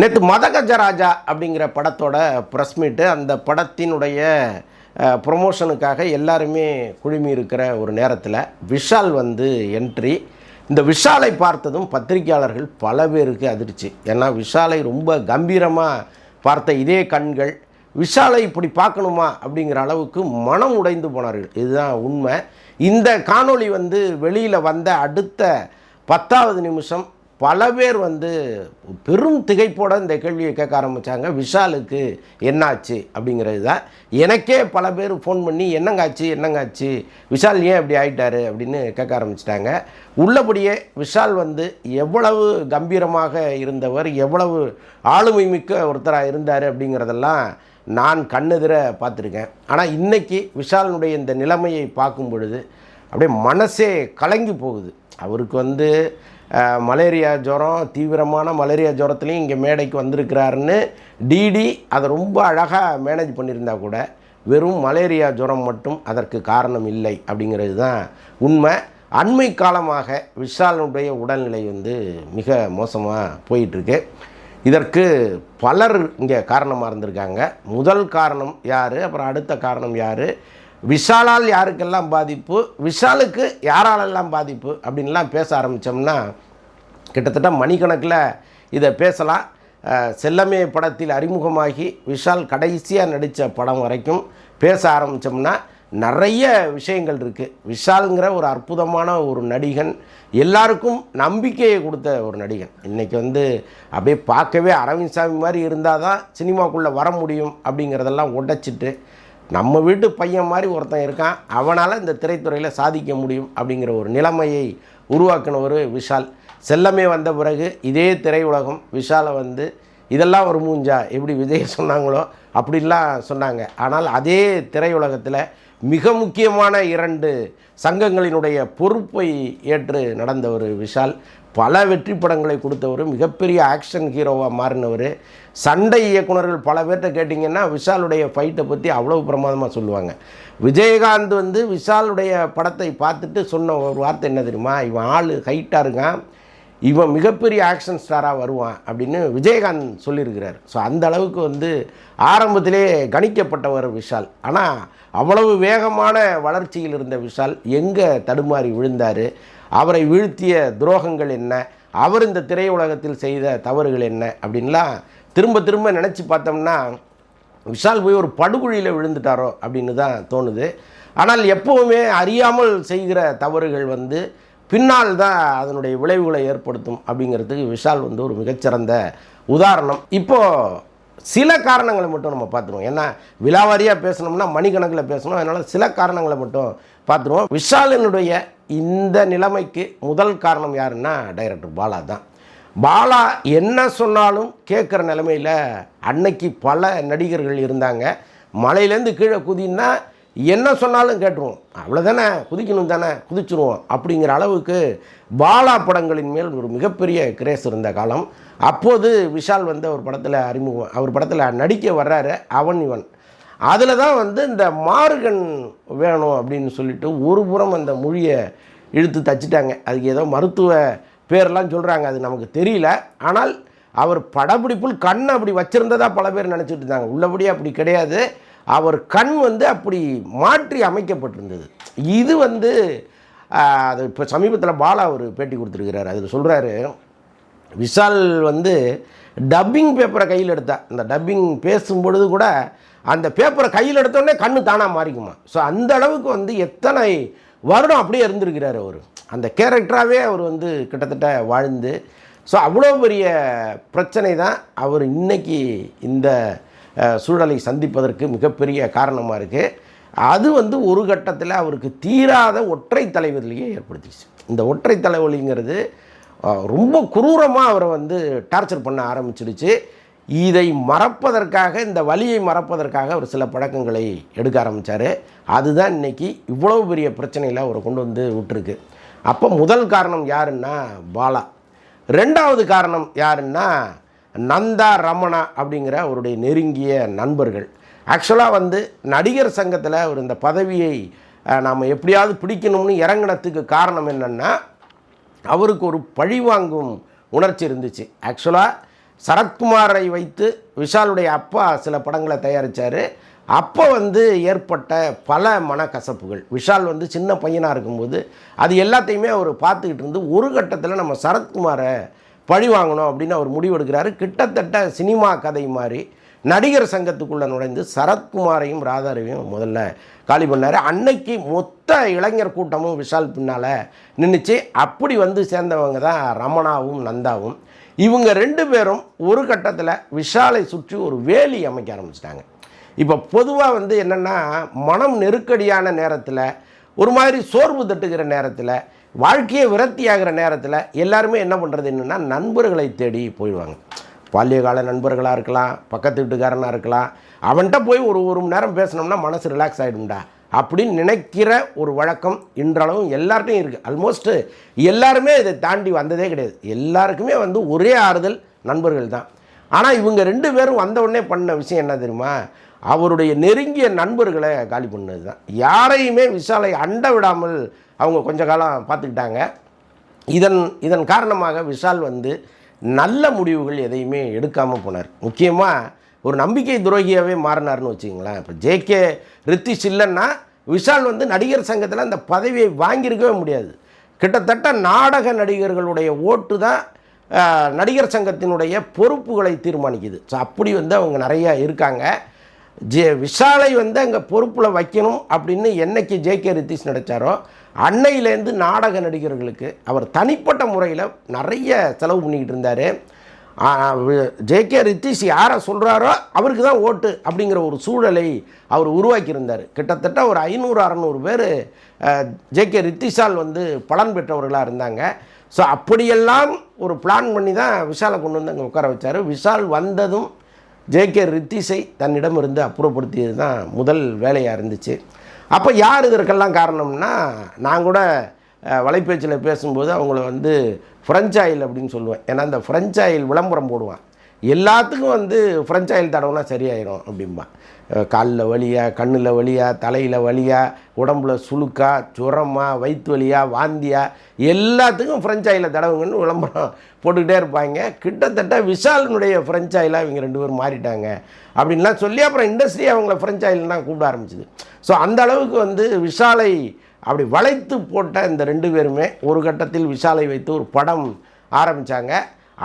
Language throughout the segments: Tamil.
நேற்று மதகஜராஜா அப்படிங்கிற படத்தோட ப்ரெஸ் மீட்டு அந்த படத்தினுடைய ப்ரொமோஷனுக்காக எல்லாருமே குழுமி இருக்கிற ஒரு நேரத்தில் விஷால் வந்து என்ட்ரி இந்த விஷாலை பார்த்ததும் பத்திரிகையாளர்கள் பல பேருக்கு அதிர்ச்சி. ஏன்னா விஷாலை ரொம்ப கம்பீரமாக பார்த்த இதே கண்கள் விஷாலை இப்படி பார்க்கணுமா அப்படிங்கிற அளவுக்கு மனம் உடைந்து போனார்கள். இதுதான் உண்மை. இந்த காணொளி வந்து வெளியில் வந்த அடுத்த பத்தாவது நிமிஷம் பல பேர் வந்து பெரும் திகைப்போட இந்த கேள்வியை கேட்க ஆரம்பித்தாங்க விஷாலுக்கு என்னாச்சு அப்படிங்கிறது தான். எனக்கே பல பேர் ஃபோன் பண்ணி என்னங்காச்சு என்னங்காச்சு? விஷால் ஏன் இப்படி ஆயிட்டாரு? அப்படின்னு கேட்க ஆரம்பிச்சிட்டாங்க. உள்ளபடியே விஷால் வந்து எவ்வளவு கம்பீரமாக இருந்தவர் எவ்வளவு ஆளுமை மிக்க ஒருத்தராக இருந்தார் அப்படிங்கிறதெல்லாம் நான் கண்ணெதிர பார்த்துருக்கேன். ஆனால் இன்றைக்கி விஷாலினுடைய இந்த நிலைமையை பார்க்கும் பொழுது அப்படியே மனசே கலங்கி போகுது. அவருக்கு வந்து மலேரியா ஜுரம் தீவிரமான மலேரியா ஜுரத்துலேயும் இங்கே மேடைக்கு வந்திருக்கிறாருன்னு டிடி அதை ரொம்ப அழகாக மேனேஜ் பண்ணியிருந்தா கூட வெறும் மலேரியா ஜுரம் மட்டும் அதற்கு காரணம் இல்லை அப்படிங்கிறது தான் உண்மை. அண்மை காலமாக விஷாலனுடைய உடல்நிலை வந்து மிக மோசமாக போயிட்டுருக்கு. இதற்கு பலர் இங்கே காரணமாக இருந்திருக்காங்க. முதல் காரணம் யார்? அப்புறம் அடுத்த காரணம் யார்? விஷாலால் யாருக்கெல்லாம் பாதிப்பு? விஷாலுக்கு யாராலெல்லாம் பாதிப்பு? அப்படின்லாம் பேச ஆரம்பித்தோம்னா கிட்டத்தட்ட மணிக்கணக்கில் இதை பேசலாம். செல்லமே படத்தில் அறிமுகமாகி விஷால் கடைசியாக நடித்த படம் வரைக்கும் பேச ஆரம்பித்தோம்னா நிறைய விஷயங்கள் இருக்குது விஷாலுங்கிற ஒரு அற்புதமான ஒரு நடிகன் எல்லாருக்கும் நம்பிக்கையை கொடுத்த ஒரு நடிகன். இன்றைக்கி வந்து அப்படியே பார்க்கவே அரவிந்த் சாமி மாதிரி இருந்தால் தான் சினிமாக்குள்ளே வர முடியும் அப்படிங்கிறதெல்லாம் உடைச்சிட்டு நம்ம வீட்டு பையன் மாதிரி ஒருத்தன் இருக்கான். அவனால் இந்த திரைத்துறையில் சாதிக்க முடியும் அப்படிங்கிற ஒரு நிலைமையை உருவாக்கினவர் விஷால். செல்லமே வந்த பிறகு இதே திரையுலகம் விஷாலை வந்து இதெல்லாம் ஒரு மூஞ்சா? எப்படி விஜய் சொன்னாங்களோ? அப்படிலாம் சொன்னாங்க. ஆனால் அதே திரையுலகத்தில் மிக முக்கியமான இரண்டு சங்கங்களினுடைய பொறுப்பை ஏற்று நடந்த ஒரு விஷால் பல வெற்றி படங்களை கொடுத்தவர் மிகப்பெரிய ஆக்ஷன் ஹீரோவாக மாறினவர். சண்டை இயக்குனர்கள் பல பேர்கிட்ட கேட்டிங்கன்னா விஷாலுடைய ஃபைட்டை பற்றி அவ்வளோ பிரமாதமாக சொல்லுவாங்க. விஜயகாந்த் வந்து விஷாலுடைய படத்தை பார்த்துட்டு சொன்ன ஒரு வார்த்தை என்ன தெரியுமா? இவன் ஆள் ஹைட்டாக இருக்கான். இவன் மிகப்பெரிய ஆக்ஷன் ஸ்டாராக வருவான் அப்படின்னு விஜயகாந்த் சொல்லியிருக்கிறார். ஸோ அந்த அளவுக்கு வந்து ஆரம்பத்திலே கணிக்கப்பட்டவர் விஷால். ஆனால் அவ்வளவு வேகமான வளர்ச்சியில் இருந்த விஷால் எங்கே தடுமாறி விழுந்தார்? அவரை வீழ்த்திய துரோகங்கள் என்ன? அவர் இந்த திரையுலகத்தில் செய்த தவறுகள் என்ன? அப்படின்லாம் திரும்ப திரும்ப நினச்சி பார்த்தோம்னா விஷால் போய் ஒரு படுகுழியில் விழுந்துட்டாரோ அப்படின்னு தான் தோணுது. ஆனால் எப்போவுமே அறியாமல் செய்கிற தவறுகள் வந்து பின்னால் தான் அதனுடைய விளைவுகளை ஏற்படுத்தும் அப்படிங்கிறதுக்கு விஷால் வந்து ஒரு மிகச்சிறந்த உதாரணம். இப்போது சில காரணங்களை மட்டும் நம்ம பார்த்துருவோம். ஏன்னா விலாவாரியாக பேசணும்னா மணிக்கணக்கில் பேசணும். அதனால் சில காரணங்களை மட்டும் பார்த்துருவோம். விஷாலினுடைய இந்த நிலைமைக்கு முதல் காரணம் யாருன்னா டைரக்டர் பாலா தான். பாலா என்ன சொன்னாலும் கேட்குற நிலமையில் அன்னைக்கு பல நடிகர்கள் இருந்தாங்க. மலையிலேருந்து கீழே குதின்னா என்ன சொன்னாலும் கேட்டுருவோம். அவ்வளோதானே குதிக்கணும் தானே? குதிச்சிருவோம். அப்படிங்கிற அளவுக்கு பாலா படங்களின் மேல் ஒரு மிகப்பெரிய கிரேஸ் இருந்த காலம். அப்போது விஷால் வந்து ஒரு படத்தில் அறிமுகம் அவர் படத்தில் நடிக்க வர்றாரு அவன் இவன். அதில் தான் வந்து இந்த மார்கன் வேணும் அப்படின்னு சொல்லிட்டு ஒரு புறம் அந்த மொழியை இழுத்து தச்சிட்டாங்க. அதுக்கு ஏதோ மருத்துவ பேர்லாம் சொல்கிறாங்க அது நமக்கு தெரியல. ஆனால் அவர் படப்பிடிப்பில் கண் அப்படி வச்சுருந்ததா பல பேர் நினச்சிட்டு இருந்தாங்க. உள்ளபடி அப்படி கிடையாது. அவர் கண் வந்து அப்படி மாற்றி அமைக்கப்பட்டிருந்தது. இது வந்து அது இப்போ சமீபத்தில் பாலா அவர் பேட்டி கொடுத்துருக்கிறார். அதில் சொல்கிறாரு விஷால் வந்து டப்பிங் பேப்பரை கையில் எடுத்தா இந்த டப்பிங் பேசும்பொழுது கூட அந்த பேப்பரை கையில் எடுத்தோடனே கண்ணு தானாக மாறிக்குமா? ஸோ அந்த அளவுக்கு வந்து எத்தனை வருடம் அப்படியே இருந்திருக்கிறார் அவர். அந்த கேரக்டராகவே அவர் வந்து கிட்டத்தட்ட வாழ்ந்து ஸோ அவ்வளோ பெரிய பிரச்சனை தான். அவர் இன்னைக்கு இந்த சூழலை சந்திப்பதற்கு மிகப்பெரிய காரணமாக இருக்குது அது வந்து ஒரு கட்டத்தில் அவருக்கு தீராத ஒற்றை தலைவலியை ஏற்படுத்திடுச்சு. இந்த ஒற்றை தலைவலிங்கிறது ரொம்ப குரூரமாக அவரை வந்து டார்ச்சர் பண்ண ஆரம்பிச்சிடுச்சு. இதை மறப்பதற்காக இந்த வழியை மறப்பதற்காக அவர் சில பழக்கங்களை எடுக்க ஆரம்பித்தார் அதுதான் இன்னைக்கு இவ்வளவு பெரிய பிரச்சனையில் அவரை கொண்டு வந்து விட்டுருக்கு. அப்போ முதல் காரணம் யாருன்னா பாலா. ரெண்டாவது காரணம் யாருன்னா நந்தா ரமணா அப்படிங்கிற அவருடைய நெருங்கிய நண்பர்கள். ஆக்சுவலாக வந்து நடிகர் சங்கத்தில் அவர் இந்த பதவியை நாம் எப்படியாவது பிடிக்கணும்னு இறங்கினத்துக்கு காரணம் என்னென்னா அவருக்கு ஒரு பழிவாங்கும் உணர்ச்சி இருந்துச்சு. ஆக்சுவலாக சரத்குமாரை வைத்து விஷாலுடைய அப்பா சில படங்களை தயாரித்தார் அப்போ வந்து ஏற்பட்ட பல மனக்கசப்புகள். விஷால் வந்து சின்ன பையனாக இருக்கும்போது அது எல்லாத்தையுமே அவர் பார்த்துக்கிட்டு இருந்து ஒரு கட்டத்தில் நம்ம சரத்குமாரை பழி வாங்கணும் அப்படின்னு அவர் முடிவெடுக்கிறாரு கிட்டத்தட்ட சினிமா கதை மாதிரி நடிகர் சங்கத்துக்குள்ளே நுழைந்து சரத்குமாரையும் ராதாரவியும் முதல்ல காலி பண்ணார். அன்னைக்கு மொத்த இளைஞர் கூட்டமும் விஷால் பின்னால் நின்றுச்சு அப்படி வந்து சேர்ந்தவங்க தான் ரமணாவும் நந்தாவும். இவங்க ரெண்டு பேரும் ஒரு கட்டத்தில் விஷாலை சுற்றி ஒரு வேலி அமைக்க ஆரம்பிச்சிட்டாங்க. இப்போ பொதுவாக வந்து என்னென்னா மனம் நெருக்கடியான நேரத்தில் ஒரு மாதிரி சோர்வு தட்டுகிற நேரத்தில் வாழ்க்கையை விரக்தியாகிற நேரத்தில் எல்லாருமே என்ன பண்ணுறது என்னென்னா நண்பர்களை தேடி போயிடுவாங்க. பால்யகால நண்பர்களாக இருக்கலாம் பக்கத்து வீட்டுக்காரனாக இருக்கலாம் அவன்கிட்ட போய் ஒரு ஒரு மணி நேரம் பேசினோம்னா மனசு ரிலாக்ஸ் ஆகிடும்டா அப்படின்னு நினைக்கிற ஒரு வழக்கம் இன்றளவும் எல்லார்ட்டையும் இருக்குது ஆல்மோஸ்ட்டு எல்லாருமே இதை தாண்டி வந்ததே கிடையாது. எல்லாருக்குமே வந்து ஒரே ஆறுதல் நண்பர்கள் தான். ஆனால் இவங்க ரெண்டு பேரும் வந்த உடனே பண்ண விஷயம் என்ன தெரியுமா? அவருடைய நெருங்கிய நண்பர்களை காலி பண்ணது தான் யாரையுமே விஷாலை அண்ட விடாமல் அவங்க கொஞ்ச காலம் பார்த்துக்கிட்டாங்க. இதன் இதன் காரணமாக விஷால் வந்து நல்ல முடிவுகள் எதையுமே எடுக்காமல் போனார். முக்கியமாக ஒரு நம்பிக்கை துரோகியாகவே மாறினார்னு வச்சுங்களேன் இப்போ ஜேகே ரித்திஷ் இல்லைன்னா விஷால் வந்து நடிகர் சங்கத்தில் அந்த பதவியை வாங்கியிருக்கவே முடியாது. கிட்டத்தட்ட நாடக நடிகர்களுடைய ஓட்டு தான் நடிகர் சங்கத்தினுடைய பொறுப்புகளை தீர்மானிக்குது. ஸோ அப்படி வந்து அவங்க நிறையா இருக்காங்க. ஜே விஷாலை வந்து அங்கே பொறுப்பில் வைக்கணும் அப்படின்னு என்னைக்கு ஜேகே ரித்தீஷ் நடித்தாரோ அன்னையிலேருந்து நாடக நடிகர்களுக்கு அவர் தனிப்பட்ட முறையில் நிறைய செலவு பண்ணிக்கிட்டு இருந்தார். ஜேகே ரித்தீஷ் யாரை சொல்கிறாரோ அவருக்கு தான் ஓட்டு அப்படிங்கிற ஒரு சூழலை அவர் உருவாக்கியிருந்தார் கிட்டத்தட்ட ஒரு ஐநூறு அறநூறு பேர் ஜேகே ரித்திஷால் வந்து பலன் பெற்றவர்களாக இருந்தாங்க. ஸோ அப்படியெல்லாம் ஒரு பிளான் பண்ணி தான் விஷாலை கொண்டு வந்து அங்கே உட்கார வச்சார். விஷால் வந்ததும் ஜேகே ரித்திஷை தன்னிடமிருந்து அப்புறப்படுத்தியது தான் முதல் வேலையாக இருந்துச்சு. அப்போ யார் இதற்கெல்லாம் காரணம்னா நான் கூட வலைப்பேச்சில் பேசும்போது அவங்கள வந்து ஃப்ரெஞ்ச் ஆயில் அப்படின்னு சொல்லுவேன். ஏன்னா அந்த ஃப்ரெஞ்ச் ஆயில் விளம்பரம் போடுவான். எல்லாத்துக்கும் வந்து ஃப்ரெஞ்ச் ஆயில் தடவுனா சரியாயிரும் அப்படிம்பா. காலில் வழியா கண்ணில் வழியா தலையில் வழியா உடம்புல சுழுக்கா ஜுரமா வயிற்று வலியாக வாந்தியா எல்லாத்துக்கும் ஃப்ரெஞ்ச் ஆயிலை தடவுங்கன்னு விளம்பரம் போட்டுக்கிட்டே இருப்பாங்க. கிட்டத்தட்ட விஷாலினுடைய ஃப்ரெஞ்ச் ஆயிலாக இவங்க ரெண்டு பேரும் மாறிட்டாங்க. அப்படின்லாம் சொல்லி அப்புறம் இண்டஸ்ட்ரி அவங்கள ஃப்ரெஞ்ச் தான் கூப்பிட ஆரம்பிச்சிது. ஸோ அந்த அளவுக்கு வந்து விஷாலை அப்படி வளைத்து போட்ட இந்த ரெண்டு பேருமே ஒரு கட்டத்தில் விஷாலை வைத்து ஒரு படம் ஆரம்பித்தாங்க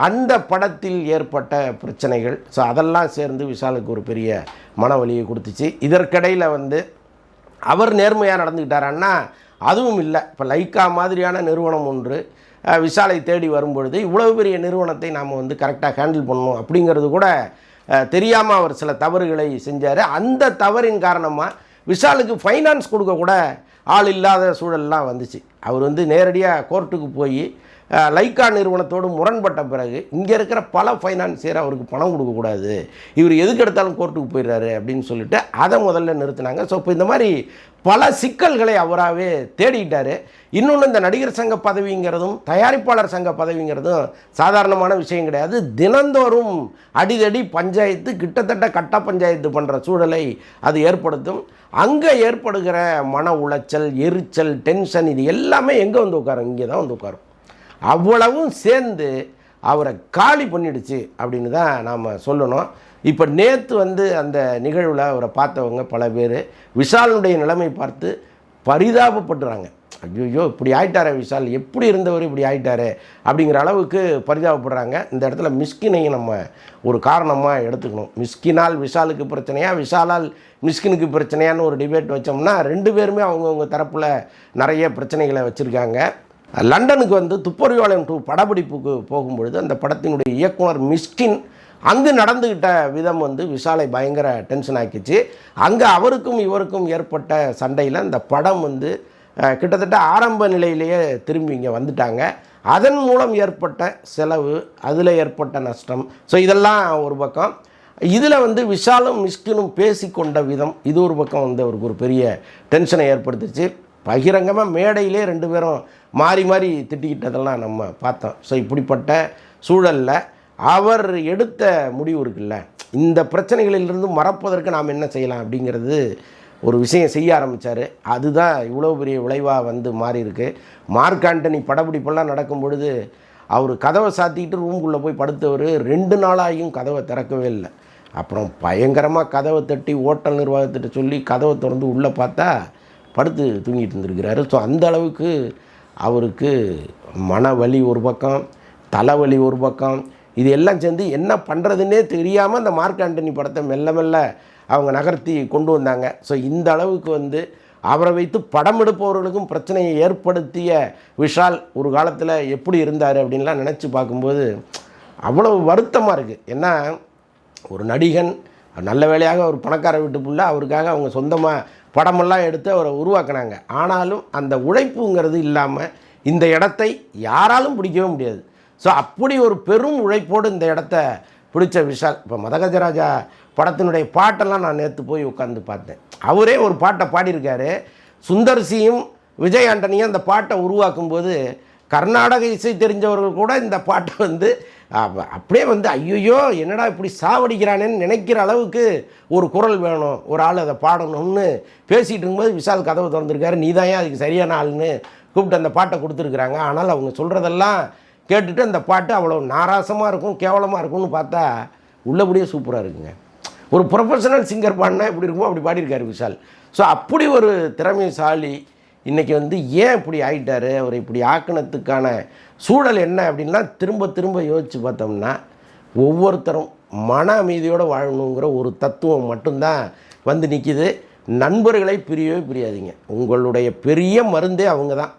அந்த படத்தில் ஏற்பட்ட பிரச்சனைகள் ஸோ அதெல்லாம் சேர்ந்து விஷாலுக்கு ஒரு பெரிய மனவழியை கொடுத்துச்சு. இதற்கிடையில் வந்து அவர் நேர்மையாக நடந்துக்கிட்டாரான்னா அதுவும் இல்லை. இப்போ லைக்கா மாதிரியான நிறுவனம் ஒன்று விஷாலை தேடி வரும்பொழுது இவ்வளவு பெரிய நிறுவனத்தை நாம் வந்து கரெக்டாக ஹேண்டில் பண்ணணும் அப்படிங்கிறது கூட தெரியாமல் அவர் சில தவறுகளை செஞ்சார். அந்த தவறின் காரணமாக விஷாலுக்கு ஃபைனான்ஸ் கொடுக்க கூட ஆள் இல்லாத சூழல்லாம் வந்துச்சு. அவர் வந்து நேரடியாக கோர்ட்டுக்கு போய் லைக்கா நிறுவனத்தோடு முரண்பட்ட பிறகு இங்கே இருக்கிற பல ஃபைனான்சியர் அவருக்கு பணம் கொடுக்கக்கூடாது இவர் எதுக்கு எடுத்தாலும் கோர்ட்டுக்கு போயிடுறாரு அப்படின்னு சொல்லிட்டு அதை முதல்ல நிறுத்தினாங்க. ஸோ இப்போ இந்த மாதிரி பல சிக்கல்களை அவராகவே தேடிக்கிட்டாரு இன்னொன்று இந்த நடிகர் சங்க பதவிங்கிறதும் தயாரிப்பாளர் சங்க பதவிங்கிறதும் சாதாரணமான விஷயம் கிடையாது. தினந்தோறும் அடிதடி பஞ்சாயத்து கிட்டத்தட்ட கட்ட பஞ்சாயத்து பண்ணுற சூழலை அது ஏற்படுத்தும். அங்கே ஏற்படுகிற மன உளைச்சல் எரிச்சல் டென்ஷன் இது எல்லாமே எங்கே வந்து உட்காரும்? இங்கே தான் வந்து உட்காரும். அவ்வளவும் சேர்ந்து அவரை காலி பண்ணிடுச்சு அப்படின்னு தான் நாம் சொல்லணும். இப்போ நேற்று வந்து அந்த நிகழ்வில் அவரை பார்த்தவங்க பல பேர் விஷாலுடைய நிலைமை பார்த்து பரிதாபப்படுறாங்க ஐயோ இப்படி ஆயிட்டாரே விஷால் எப்படி இருந்தவர் இப்படி ஆயிட்டாரு அப்படிங்கிற அளவுக்கு பரிதாபப்படுறாங்க. இந்த இடத்துல மிஸ்கினையும் நம்ம ஒரு காரணமாக எடுத்துக்கணும். மிஸ்கினால் விஷாலுக்கு பிரச்சனையா விஷாலால் மிஸ்கினுக்கு பிரச்சனையான்னு ஒரு டிபேட் வச்சோம்னா ரெண்டு பேருமே அவங்கவுங்க தரப்பில் நிறைய பிரச்சனைகளை வச்சுருக்காங்க. லண்டனுக்கு வந்து துப்பறிவாளன் டூ படப்பிடிப்புக்கு போகும்பொழுது அந்த படத்தினுடைய இயக்குனர் மிஸ்கின் அங்கு நடந்துக்கிட்ட விதம் வந்து விஷாலை பயங்கர டென்ஷன் ஆக்கிச்சு. அங்கே அவருக்கும் இவருக்கும் ஏற்பட்ட சண்டையில் அந்த படம் வந்து கிட்டத்தட்ட ஆரம்ப நிலையிலேயே திரும்பி இங்கே வந்துட்டாங்க. அதன் மூலம் ஏற்பட்ட செலவு அதில் ஏற்பட்ட நஷ்டம். ஸோ இதெல்லாம் ஒரு பக்கம். இதில் வந்து விஷாலும் மிஸ்கினும் பேசிக்கொண்ட விதம் இது ஒரு பக்கம் வந்து அவருக்கு ஒரு பெரிய டென்ஷனை ஏற்படுத்துச்சு. பகிரங்கமாக மேடையிலே ரெண்டு பேரும் மாறி மாறி திட்டிக்கிட்டதெல்லாம் நம்ம பார்த்தோம். ஸோ இப்படிப்பட்ட சூழலில் அவர் எடுத்த முடிவு இருக்குல்ல இந்த பிரச்சனைகளிலிருந்து மறப்பதற்கு நாம் என்ன செய்யலாம் அப்படிங்கிறது ஒரு விஷயம் செய்ய ஆரம்பித்தார் அதுதான் இவ்வளோ பெரிய விளைவாக வந்து மாறி இருக்கு. மார்க் ஆண்டனி படப்பிடிப்பெல்லாம் நடக்கும் பொழுது அவர் கதவை சாத்திக்கிட்டு ரூம்குள்ளே போய் படுத்தவர் ரெண்டு நாளாகியும் கதவை திறக்கவே இல்லை. அப்புறம் பயங்கரமாக கதவை தட்டி ஓட்டல் நிர்வாகத்திட்ட சொல்லி கதவை திறந்து உள்ளே பார்த்தா படுத்து தூங்கிட்டு இருந்திருக்கிறாரு. ஸோ அந்த அளவுக்கு அவருக்கு மனவலி ஒரு பக்கம் தலைவலி ஒரு பக்கம் இது எல்லாம் சேர்ந்து என்ன பண்ணுறதுன்னே தெரியாமல் அந்த மார்க் ஆண்டனி படத்தை மெல்ல மெல்ல அவங்க நகர்த்தி கொண்டு வந்தாங்க. ஸோ இந்த அளவுக்கு வந்து அவரை வைத்து படம் எடுப்பவர்களுக்கும் பிரச்சனையை ஏற்படுத்திய விஷால் ஒரு காலத்தில் எப்படி இருந்தார் அப்படின்லாம் நினச்சி பார்க்கும்போது அவ்வளவு வருத்தமாக இருக்குது ஏன்னா ஒரு நடிகன் நல்ல வேலையாக ஒரு பணக்கார வீட்டு அவருக்காக அவங்க சொந்தமாக படமெல்லாம் எடுத்து அவரை உருவாக்குனாங்க. ஆனாலும் அந்த உழைப்புங்கிறது இல்லாமல் இந்த இடத்தை யாராலும் பிடிக்கவே முடியாது. ஸோ அப்படி ஒரு பெரும் உழைப்போடு இந்த இடத்த பிடிச்ச விஷால் இப்போ மதகஜராஜா படத்தினுடைய பாட்டெல்லாம் நான் நேற்று போய் உட்காந்து பார்த்தேன். அவரே ஒரு பாட்டை பாடியிருக்காரு. சுந்தர்சியும் விஜய் ஆண்டனியும் அந்த பாட்டை உருவாக்கும்போது கர்நாடக இசை தெரிஞ்சவர்கள் கூட இந்த பாட்டை வந்து அப்படியே வந்து ஐயோ என்னடா இப்படி சாவடிக்கிறானேன்னு நினைக்கிற அளவுக்கு ஒரு குரல் வேணும். ஒரு ஆள் அதை பாடணும்னு பேசிகிட்டு இருக்கும்போது விஷால் கதவை திறந்துருக்காரு. நீ தான் அதுக்கு சரியான ஆள்னு கூப்பிட்டு அந்த பாட்டை கொடுத்துருக்குறாங்க. ஆனால் அவங்க சொல்கிறதெல்லாம் கேட்டுட்டு அந்த பாட்டு அவ்வளோ நாராசமாக இருக்கும் கேவலமாக இருக்கும்னு பார்த்தா உள்ளபடியே சூப்பராக இருக்குங்க. ஒரு ப்ரொஃபஷனல் சிங்கர் பாடினா இப்படி இருக்குமோ அப்படி பாடியிருக்காரு விஷால். ஸோ அப்படி ஒரு திறமைசாலி இன்றைக்கி வந்து ஏன் இப்படி ஆகிட்டார் அவரை இப்படி ஆக்கினத்துக்கான சூழல் என்ன அப்படின்னா திரும்ப திரும்ப யோசித்து பார்த்தோம்னா ஒவ்வொருத்தரும் மன அமைதியோடு வாழணுங்கிற ஒரு தத்துவம் மட்டும்தான் வந்து நிற்கிது நண்பர்களை பிரியவே பிரியாதீங்க. உங்களுடைய பெரிய மருந்தே அவங்க தான்.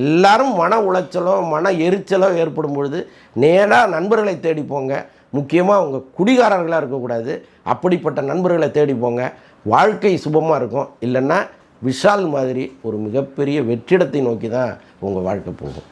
எல்லாரும் மன உளைச்சலோ மன எரிச்சலோ ஏற்படும் பொழுது நேராக நண்பர்களை தேடி போங்க. முக்கியமாக அவங்க குடிகாரர்களாக இருக்கக்கூடாது. அப்படிப்பட்ட நண்பர்களை தேடி போங்க. வாழ்க்கை சுபமாக இருக்கும். இல்லைன்னா விஷால் மாதிரி ஒரு மிகப்பெரிய வெற்றிடத்தை நோக்கி தான் உங்கள் வாழ்க்கை போகும்.